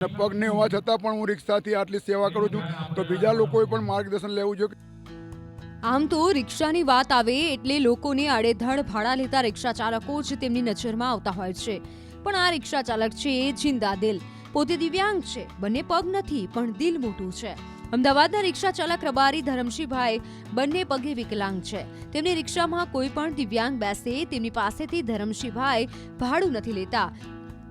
અને પગ નહીં હોવા છતાં પણ હું રિક્ષાથી આટલી સેવા કરું છું. તો બીજા લોકોએ પણ માર્ગદર્શન લેવું જોઈએ. આમ તો રિક્ષાની વાત આવે એટલે લોકોને આડેધડ ભાડા લેતા રિક્ષા ચાલકો જ તેમની નજરમાં આવતા હોય છે. પણ આ રિક્ષા ચાલક છે એ જિંદા દિલ. પોતે દિવ્યાંગ છે. બંને પગ નથી, પણ દિલ મોટું છે. અમદાવાદના રિક્ષા ચાલક રબારી ધરમશીભાઈ બંને પગે વિકલાંગ છે. તેમની રિક્ષામાં કોઈ પણ દિવ્યાંગ બેસે, તેમની પાસેથી ધરમશીભાઈ ભાડું નથી લેતા.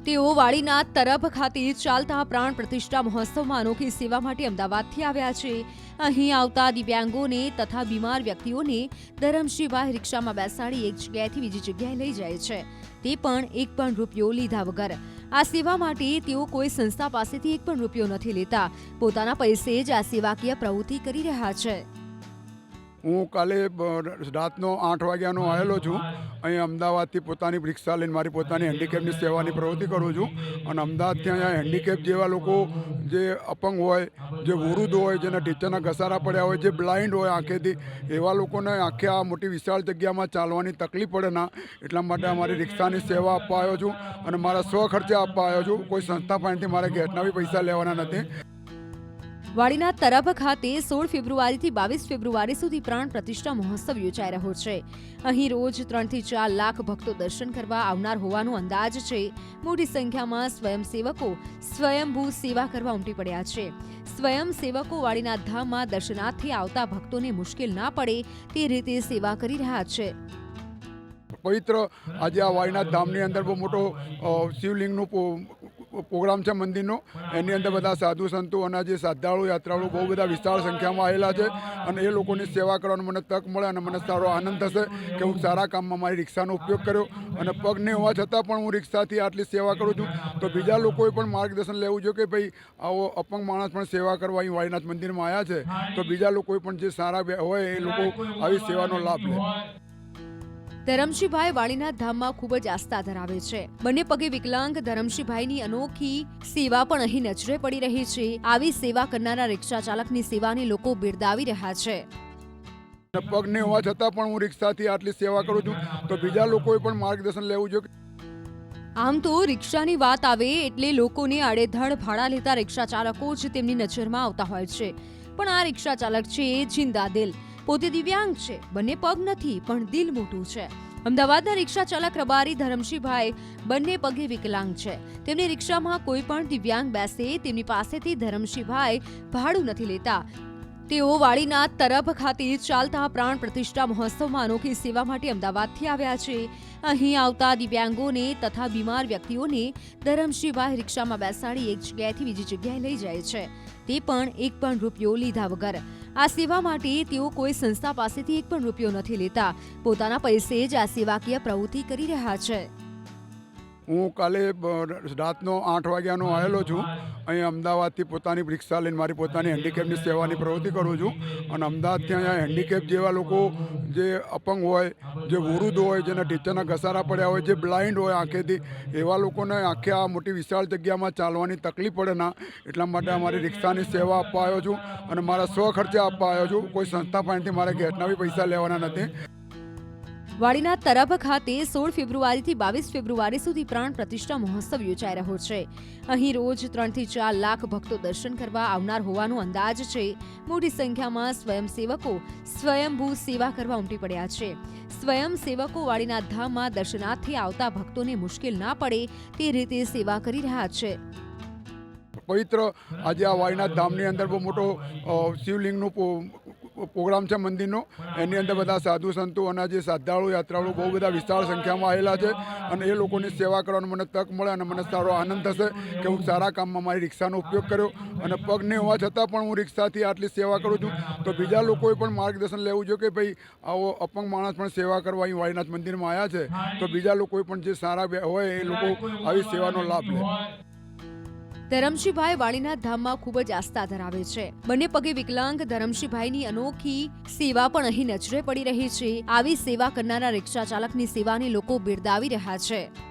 તેઓ વાડીના તરફ ખાતે ચાલતા પ્રાણ પ્રતિષ્ઠા મહોત્સવમાં અનોખી સેવા માટે અમદાવાદથી આવ્યા છે. અહીં આવતા દિવ્યાંગોને તથા બીમાર વ્યક્તિઓને ધરમશીભાઈ રિક્ષામાં બેસાડી એક જગ્યાએથી બીજી જગ્યાએ લઈ જાય છે. તે પણ એક પણ રૂપિયો લીધા વગર. આ સેવા માટે તેઓ કોઈ સંસ્થા પાસેથી એક પણ રૂપિયો નથી લેતા. પોતાના પૈસે જ આ સેવાકીય પ્રવૃત્તિ કરી રહ્યા છે. હું કાલે રાતનો આઠ વાગ્યાનો આવેલો છું. અહીં અમદાવાદથી પોતાની રિક્ષા લઈને મારી પોતાની હેન્ડીકેપની સેવાની પ્રવૃત્તિ કરું છું. અને અમદાવાદથી અહીંયા હેન્ડીકેપ જેવા લોકો જે અપંગ હોય, જે વૃદ્ધ હોય, જેના ટીચરના ઘસારા પડ્યા હોય, જે બ્લાઇન્ડ હોય આંખેથી, એવા લોકોને આખે આ મોટી વિશાળ જગ્યામાં ચાલવાની તકલીફ પડે ના. એટલા માટે અમારી રિક્ષાની સેવા આપવા આવ્યો છું અને મારા સ્વ ખર્ચે આપવા આવ્યો છું. કોઈ સંસ્થા પાસેથી મારે ગેટના બી પૈસા લેવાના નથી. વાડીના તરફ ખાતે સોળ ફેબ્રુઆરીથી બાવીસ ફેબ્રુઆરી સુધી પ્રાણ પ્રતિષ્ઠા મહોત્સવ યોજાઈ રહ્યો છે. અહીં રોજ ત્રણથી ચાર લાખ ભક્તો દર્શન કરવા આવનાર હોવાનો અંદાજ છે. મોટી સંખ્યામાં સ્વયંસેવકો સ્વયંભૂ સેવા કરવા ઉમટી પડ્યા છે. સ્વયંસેવકો વાડીના ધામમાં દર્શનાર્થે આવતા ભક્તોને મુશ્કેલ ના પડે તે રીતે સેવા કરી રહ્યા છે. પવિત્ર આજે આ વાયનાથ ધામની અંદર બહુ મોટો શિવલિંગનું પ્રોગ્રામ છે મંદિરનો એની અંદર બધા સાધુ સંતો અને જે શ્રદ્ધાળુ યાત્રાળુ બહુ બધા વિશાળ સંખ્યામાં આવેલા છે અને એ લોકોની સેવા કરવાનો મને તક મળે અને મને સારો આનંદ થશે કે હું સારા કામમાં મારી રિક્ષાનો ઉપયોગ કર્યો અને પગ નહીં હોવા છતાં પણ હું રિક્ષાથી આટલી સેવા કરું છું. તો બીજા લોકોએ પણ માર્ગદર્શન લેવું જોઈએ કે ભાઈ આવો અપંગ માણસ પણ સેવા કરવા અહીં વાયનાથ મંદિરમાં આવ્યા છે. તો બીજા લોકોએ પણ જે સારા હોય એ લોકો આવી સેવાનો લાભ લે. ધરમશીભાઈ વાડીના ધામમાં ખૂબ જ આસ્થા ધરાવે છે. બંને પગે વિકલાંગ ધરમશીભાઈની અનોખી સેવા પણ અહીં નજરે પડી રહી છે. આવી સેવા કરનારા રિક્ષા ચાલકની સેવાને લોકો બિરદાવી રહ્યા છે. પગ નહીં હોવા છતાં પણ હું રિક્ષાથી આટલી સેવા કરું છું તો બીજા લોકોએ પણ માર્ગદર્શન લેવું જોઈએ. આમ તો રિક્ષાની વાત આવે એટલે લોકોને આડેધડ ભાડા લેતા રિક્ષા ચાલકો જ તેમની નજરમાં આવતા હોય છે. પણ આ રિક્ષા ચાલક છે જિંદા દિલ. પોતે દિવ્યાંગ છે. બંને પગ નથી, પણ દિલ મોટું છે. અમદાવાદના રિક્ષા ચાલક રબારી ધરમશીભાઈ બંને પગે વિકલાંગ છે. તેમની રિક્ષામાં કોઈ પણ દિવ્યાંગ બેસે, તેમની પાસેથી ધરમશીભાઈ ભાડું નથી લેતા. તેઓ વાડીના તરફ ખાતે ચાલતા પ્રાણ પ્રતિષ્ઠા મહોત્સવમાં અનોખી સેવા માટે અમદાવાદથી આવ્યા છે. અહીં આવતા દિવ્યાંગોને તથા બીમાર વ્યક્તિઓને ધરમશીભાઈ રિક્ષામાં બેસાડી એક જગ્યાએથી બીજી જગ્યાએ લઈ જાય છે. તે પણ એક પણ રૂપિયો લીધા વગર. આ સેવા માટે તેઓ કોઈ સંસ્થા પાસેથી એક પણ રૂપિયો નથી લેતા. પોતાના પૈસે જ આ સેવાકીય પ્રવૃત્તિ કરી રહ્યા છે. હું કાલે રાતનો આઠ વાગ્યાનો આવેલો છું. અહીં અમદાવાદથી પોતાની રિક્ષા લઈને મારી પોતાની હેન્ડીકેપની સેવાની પ્રવૃત્તિ કરું છું. અને અમદાવાદથી અહીંયા હેન્ડીકેપ જેવા લોકો જે અપંગ હોય, જે વૃદ્ધ હોય, જેના ટીચરના ઘસારા પડ્યા હોય, જે બ્લાઇન્ડ હોય આંખેથી, એવા લોકોને આખે આ મોટી વિશાળ જગ્યામાં ચાલવાની તકલીફ પડે ના, એટલા માટે અમારી રિક્ષાની સેવા આપવા આવ્યો છું. અને મારા સ્વ ખર્ચે આપવા આવ્યો છું. કોઈ સંસ્થા પાસેથી મારે ગેટના બી પૈસા લેવાના નથી. વાડીના તરફ ખાતે સોળ ફેબ્રુઆરીથી બાવીસ ફેબ્રુઆરી સુધી પ્રાણ પ્રતિષ્ઠા મહોત્સવ યોજાઈ રહ્યો છે. અહીં રોજ ત્રણથી ચાર લાખ ભક્તો દર્શન કરવા આવનાર હોવાનો અંદાજ છે. મોટી સંખ્યામાં સ્વયંસેવકો સ્વયંભૂ સેવા કરવા ઉમટી પડ્યા છે. સ્વયંસેવકો વાડીના ધામમાં દર્શનાર્થે આવતા ભક્તોને મુશ્કેલ ના પડે તે રીતે સેવા કરી રહ્યા છે. પવિત્ર આજે આ વાયનાથ ધામની અંદર બહુ મોટો શિવલિંગનું પ્રોગ્રામ છે મંદિરનો. એની અંદર બધા સાધુ સંતો અને જે શ્રદ્ધાળુ યાત્રાળુ બહુ બધા વિશાળ સંખ્યામાં આવેલા છે અને એ લોકોની સેવા કરવાનો મને તક મળે અને મને સારો આનંદ થશે કે હું સારા કામમાં મારી રિક્ષાનો ઉપયોગ કર્યો અને પગ નહીં હોવા છતાં પણ હું રિક્ષાથી આટલી સેવા કરું છું. તો બીજા લોકોએ પણ માર્ગદર્શન લેવું જોઈએ કે ભાઈ આવો અપંગ માણસ પણ સેવા કરવા અહીં વાયનાથ મંદિરમાં આવ્યા છે. તો બીજા લોકોએ પણ જે સારા હોય એ લોકો આવી સેવાનો લાભ લે. ધરમશીભાઈ વાળીના ધામમાં ખૂબ જ આસ્થા ધરાવે છે. બંને પગે વિકલાંગ ધરમશીભાઈની અનોખી સેવા પણ અહીં નજરે પડી રહી છે. આવી સેવા કરનારા રિક્ષા ચાલકની સેવાને લોકો બિરદાવી રહ્યા છે.